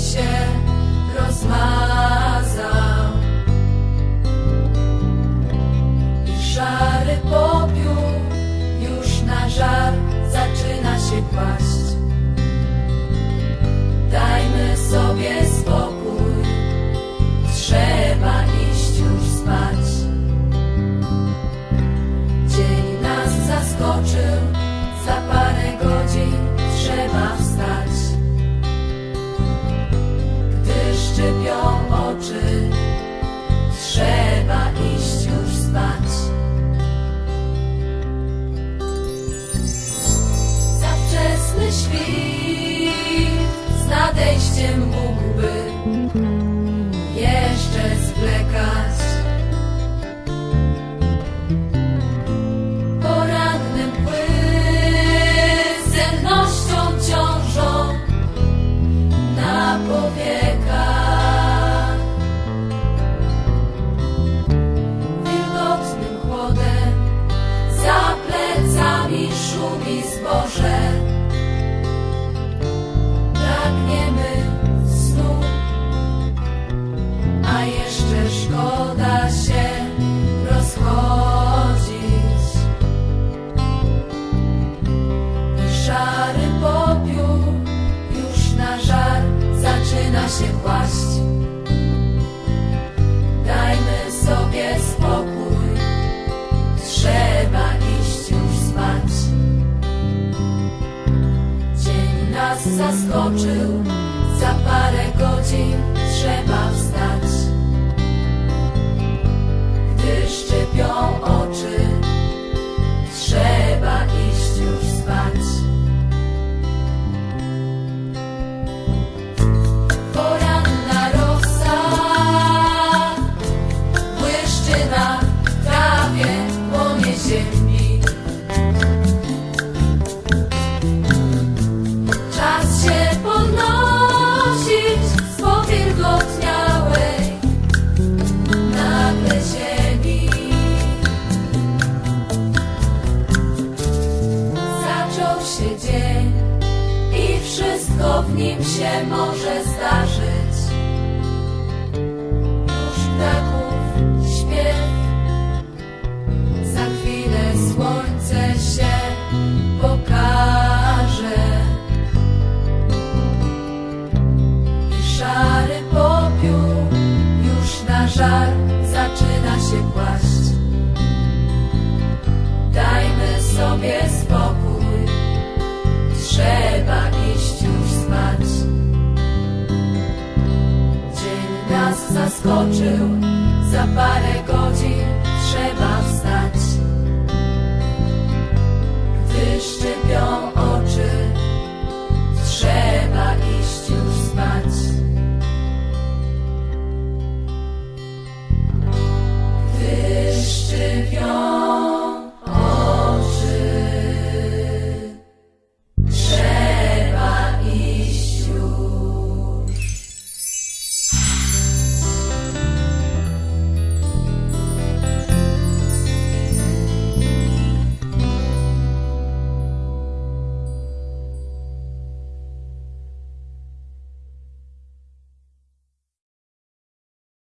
się rozmazał i szary popiół już na żar zaczyna się kłaść. szkoda się rozchodzić. I szary popiół już na żar zaczyna się kłaść Dajmy sobie spokój, trzeba iść już spać. Dzień nas zaskoczył, za parę godzin trzeba wstać. W nim się może zdarzyć. two spots.